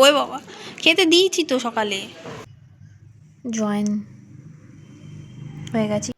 ওই বাবা। খেতে দিয়েছি তো সকালে। জয়েন হয়ে গেছি।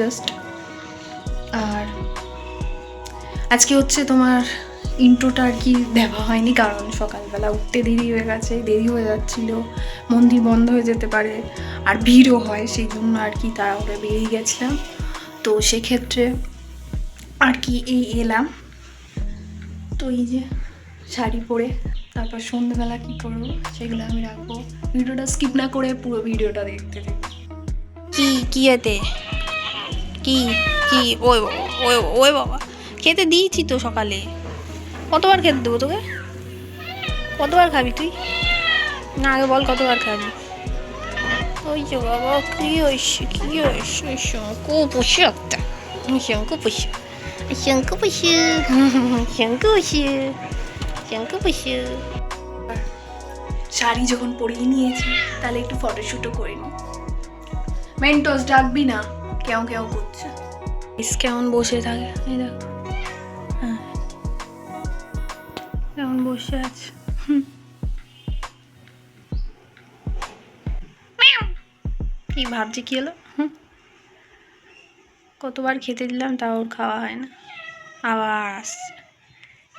জাস্ট আর আজকে হচ্ছে তোমার ইন্ট্রোটা আর কি দেওয়া হয়নি, কারণ সকালবেলা উঠতে দেরি হয়ে গেছে, দেরি হয়ে যাচ্ছিল, মন্দির বন্ধ হয়ে যেতে পারে, আর ভিড়ও হয় সেই জন্য আর কি তাড়াহুড়ো বেরিয়ে গেছিলাম। তো সেক্ষেত্রে আর কি এই এলাম। তো এই যে শাড়ি পরে, তারপর সন্ধ্যেবেলা কী করব, সেগুলো আমি রাখব। ভিডিওটা স্কিপ না করে পুরো ভিডিওটা দেখতে থাকব কি, কী এতে? কি কি, ওই ওই ওই বাবা। খেতে দিয়েছি তো সকালে। কতবার খেতে দেবো তোকে? কতবার খাবি তুই? না, আগে বল কতবার খাবি। ওই যে বাবা, কি হয়েছে কি হয়েছে? শঙ্কু পুষে একটা। শঙ্কু পুষে। শঙ্কু পুষে। শঙ্কু পুষে। শঙ্কু পুষে। শাড়ি যখন পরিয়ে নিয়েছি, তাহলে একটু ফটোশ্যুটও করে নিই মেন্টোস ডাকবি না? কেমন কেমন করছে? কেমন বসে থাকে? এই দেখো। হ্যাঁ। কেমন বসে আছে। কি ভাবছি, কি হলো। কতবার খেতে দিলাম, তাও ওর খাওয়া হয় না। আবার আসছে।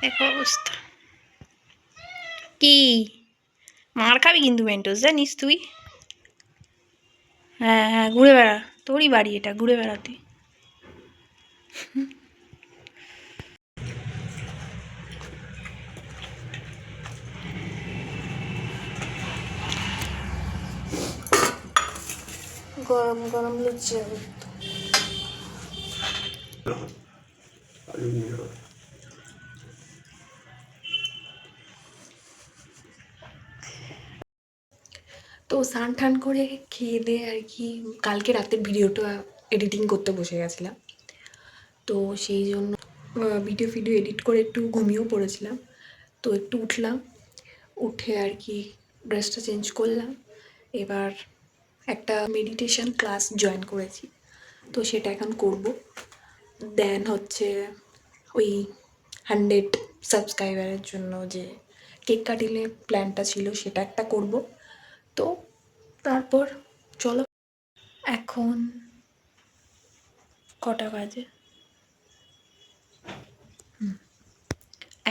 দেখো অবস্থা। কি? মার খাবি কিন্তু মেন্টোস জানিস তুই? হ্যাঁ হ্যাঁ ঘুরে বেড়া। তোরই বাড়ি এটা ঘুরে বেড়াতে। গরম গরম লুচি হবে। স্নান টান করে খেয়ে দিয়ে আর কি কালকে রাতের ভিডিওটা এডিটিং করতে বসে গেছিলাম। তো সেই জন্য ভিডিও ভিডিও এডিট করে একটু ঘুমিয়েও পড়েছিলাম। তো একটু উঠলাম, উঠে আর কি ড্রেসটা চেঞ্জ করলাম। এবার একটা মেডিটেশন ক্লাস জয়েন করেছি। তো সেটা এখন করব। দেন হচ্ছে ওই হান্ড্রেড সাবস্ক্রাইবারের জন্য যে কেক কাটিলে প্ল্যানটা ছিল সেটা একটা করব। তো তারপর চলো। এখন কটা বাজে?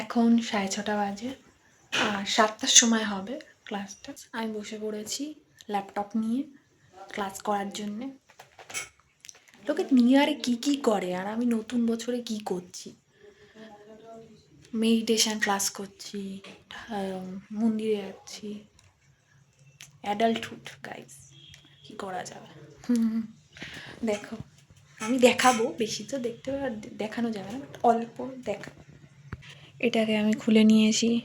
এখন সাড়ে ছটা বাজে আর সাতটার সময় হবে ক্লাসটা। আমি বসে পড়েছি ল্যাপটপ নিয়ে ক্লাস করার জন্যে। লোকে নিউ আরে কী কী করে আর আমি নতুন বছরে কি করছি? মেডিটেশান ক্লাস করছি মন্দিরে যাচ্ছি অ্যাডাল্টহুড গাইস কি করা যাবে? হুম, দেখো আমি দেখাবো বেশি তো দেখতে আর- দেখানো যাবে না অল্প দেখা। এটাকে আমি খুলে নিয়েছি।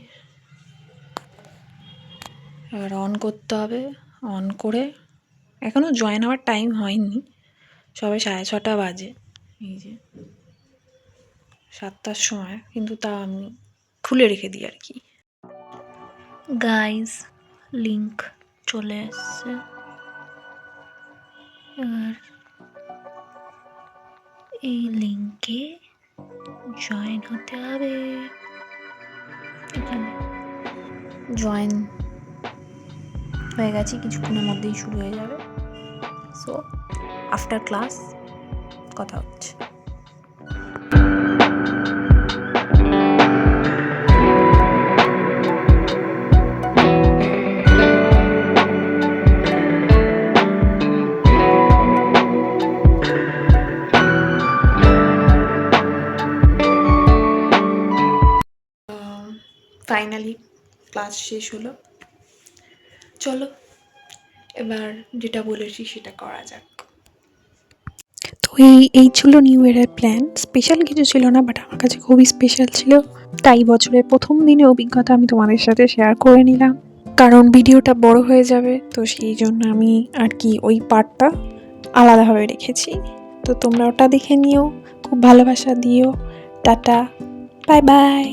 এবার অন করতে হবে। অন করে এখনও জয়েন হওয়ার টাইম হয়নি। সবে সাড়ে ছটা বাজে। এই যে সাতটার সময় কিন্তু তা আমি খুলে রেখে দিই আর কি। গাইজ লিংক চলে এসছে। এবার এই লিঙ্কে জয়েন হতে হবে। এখানে। জয়েন হয়ে গেছে, কিছুক্ষণের মধ্যেই শুরু হয়ে যাবে। সো আফটার ক্লাস কথা হচ্ছে। ফাইনালি ক্লাস শেষ হলো। চলো, এবার যেটা বলেছি সেটা করা যাক। তো এই এই ছিল নিউ ইয়ারের প্ল্যান স্পেশাল কিছু ছিল না বাট আমার কাছে খুবই স্পেশাল ছিল। তাই বছরের প্রথম দিনে অভিজ্ঞতা আমি তোমাদের সাথে শেয়ার করে নিলাম। কারণ ভিডিওটা বড় হয়ে যাবে, তো সেই জন্য আমি আর কি ওই পার্টটা আলাদাভাবে রেখেছি। তো তোমরা ওটা দেখে নিও, খুব ভালোবাসা দিও। Tata bye bye